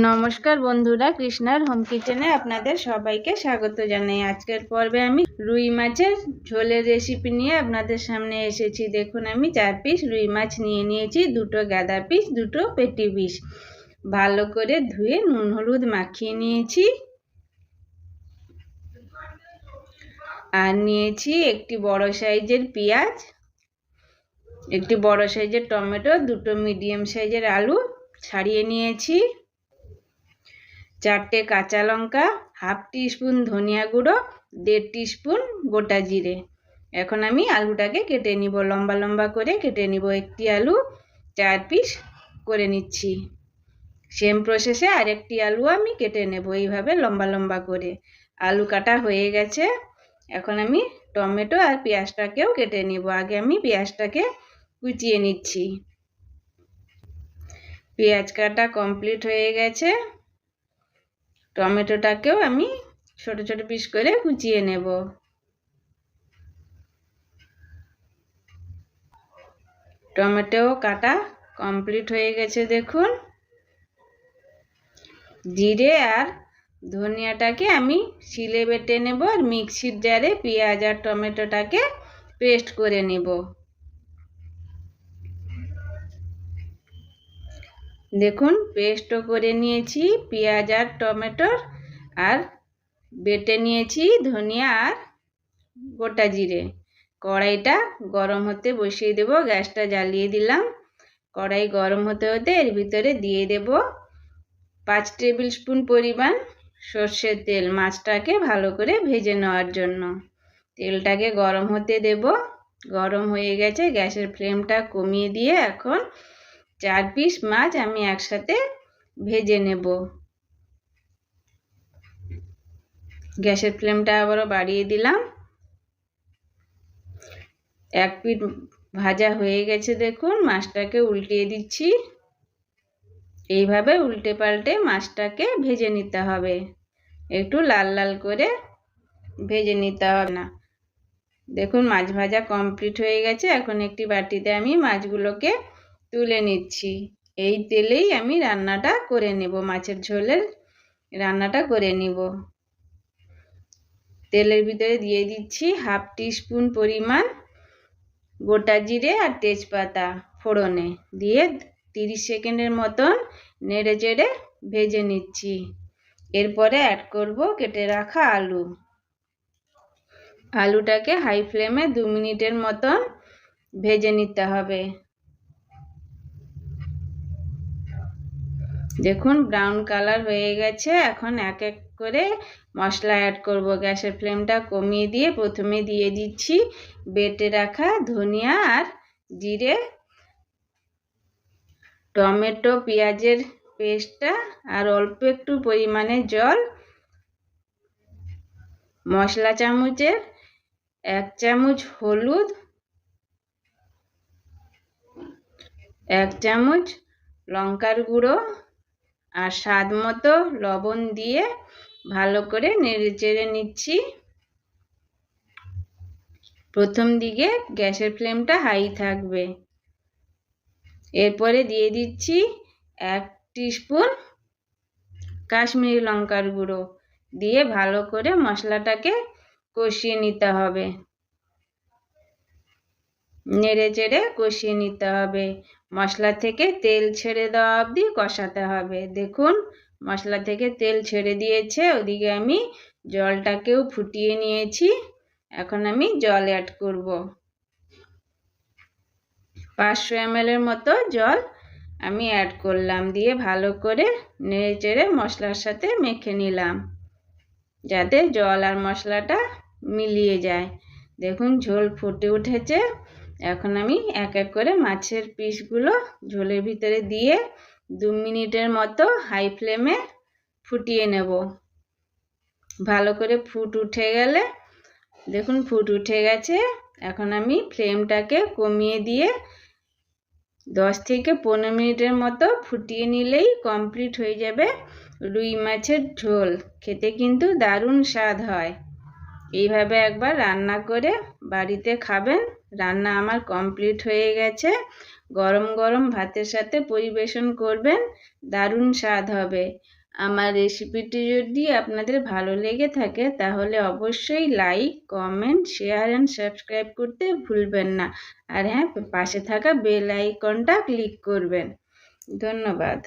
নমস্কার বন্ধুরা, কৃষ্ণার হোম কিচেনে আপনাদের সবাইকে স্বাগত জানাই। আজকের পর্বে আমি রুই মাছের ঝোলের রেসিপি নিয়ে আপনাদের সামনে এসেছি। দেখুন, আমি চার পিস রুই মাছ নিয়ে নিয়েছি, দুটো গাদা পিস দুটো পেটি পিস ভালো করে ধুয়ে নুন হলুদ মাখিয়ে নিয়েছি। আর নিয়েছি একটি বড় সাইজের পেঁয়াজ, একটি বড় সাইজের টমেটো, দুটো মিডিয়াম সাইজের আলু, ছাড়িয়ে নিয়েছি। চারটে কাঁচা লঙ্কা, হাফ স্পুন ধনিয়া গুঁড়ো, দেড় স্পুন গোটা জিরে। এখন আমি আলুটাকে কেটে নিব, লম্বা লম্বা করে কেটে নিব একটি আলু, চার পিস করে নিচ্ছি। সেম প্রসেসে আরেকটি আলু আমি কেটে নেব এইভাবে লম্বা লম্বা করে। আলু কাটা হয়ে গেছে, এখন আমি টমেটো আর পেঁয়াজটাকেও কেটে নিব। আগে আমি পেঁয়াজটাকে কুচিয়ে নিচ্ছি। পেঁয়াজ কাটা কমপ্লিট হয়ে গেছে। টমেটোটাকেও আমি ছোট ছোট পিস করে কুচিয়ে নেব। টমেটো কাটা কমপ্লিট হয়ে গেছে, দেখুন। জিরে আর ধনিয়াটাকে আমি শিলে বেটে নেব আর মিক্সির জারে পেঁয়াজ আর টমেটোটাকে পেস্ট করে নেব। দেখুন পেস্টও করে নিয়েছি, পেঁয়াজ আর টমেটোর আর বেটে নিয়েছি ধনিয়া আর গোটা জিরে। কড়াইটা গরম হতে বসিয়ে দেব, গ্যাসটা জ্বালিয়ে দিলাম। কড়াই গরম হতে হতে এর ভিতরে দিয়ে দেব পাঁচ টেবিল স্পুন পরিমাণ সর্ষের তেল মাছটাকে ভালো করে ভেজে নেওয়ার জন্য। তেলটাকে গরম হতে দেব, গরম হয়ে গেছে, গ্যাসের ফ্লেমটা কমিয়ে দিয়ে এখন চার পিস মাছ আমি একসাথে ভেজে নেব। গ্যাসের ফ্লেমটা আবারও বাড়িয়ে দিলাম। এক পিট ভাজা হয়ে গেছে দেখুন, মাছটাকে উল্টিয়ে দিচ্ছি। এইভাবে উল্টে পাল্টে মাছটাকে ভেজে নিতে হবে। একটু লাল লাল করে ভেজে নিতে হবে না। দেখুন, মাছ ভাজা কমপ্লিট হয়ে গেছে। এখন একটি বাটিতে আমি মাছগুলোকে তুলে নিচ্ছি। এই তেলেই আমি রান্নাটা করে নেব, মাছের ঝোলের রান্নাটা করে নিব। তেলের ভিতরে দিয়ে দিচ্ছি হাফ স্পুন পরিমাণ গোটা জিরে আর তেজপাতা ফোড়নে। দিয়ে তিরিশ সেকেন্ডের মতন নেড়ে চেড়ে ভেজে নিচ্ছি। এরপরে অ্যাড করব কেটে রাখা আলু। আলুটাকে হাই ফ্লেমে দু মিনিটের মতন ভেজে নিতে হবে। দেখুন ব্রাউন কালার হয়ে গেছে। এখন এক এক করে মশলা অ্যাড করব। গ্যাসের ফ্লেমটা কমিয়ে দিয়ে প্রথমে দিয়ে দিচ্ছি বেটে রাখা ধনিয়া আর জিরে। টমেটো, পেঁয়াজের পেস্টটা আর অল্প একটু পরিমাণে জল। মশলা চামচের এক চামচ হলুদ। এক চামচ লঙ্কার গুঁড়ো। আর স্বাদ মতো লবণ দিয়ে ভালো করে নেড়ে চেড়ে নিচ্ছি। প্রথম দিকে গ্যাসের ফ্লেমটা হাই থাকবে। এরপরে দিয়ে দিচ্ছি এক স্পুন কাশ্মীরি লঙ্কার গুঁড়ো দিয়ে ভালো করে মশলাটাকে কষিয়ে নিতে হবে। নেড়ে চেড়ে কষিয়ে নিতে হবে। মশলা থেকে তেল ছেড়ে দেওয়া অবধি কষাতে হবে। দেখুন, মশলা থেকে তেল ছেড়ে দিয়েছে, ওদিকে আমি জলটাকেও ফুটিয়ে নিয়েছি। এখন আমি জল অ্যাড করব। পাঁচশো এমএলের মতো জল আমি অ্যাড করলাম দিয়ে ভালো করে নেড়ে চেড়ে মশলার সাথে মেখে নিলাম, যাতে জল আর মশলাটা মিলিয়ে যায়। দেখুন, ঝোল ফুটে উঠেছে। এখন আমি এক এক করে মাছের পিসগুলো ঝোলের ভিতরে দিয়ে দু মিনিটের মতো হাই ফ্লেমে ফুটিয়ে নেব। ভালো করে ফুট উঠে গেলে, দেখুন ফুট উঠে গেছে। এখন আমি ফ্লেমটাকে কমিয়ে দিয়ে দশ থেকে পনেরো মিনিটের মতো ফুটিয়ে নিলেই কমপ্লিট হয়ে যাবে রুই মাছের ঝোল। খেতে কিন্তু দারুণ স্বাদ হয়। এইভাবে একবার রান্না করে বাড়িতে খাবেন। রান্না আমার কমপ্লিট হয়ে গেছে। গরম গরম ভাতের সাথে পরিবেশন করবেন, দারুণ স্বাদ হবে। আমার রেসিপিটি যদি আপনাদের ভালো লেগে থাকে, তাহলে অবশ্যই like comment share and subscribe করতে ভুলবেন না। আর হ্যাঁ পাশে থাকা বেল আইকনটা ক্লিক করবেন। ধন্যবাদ।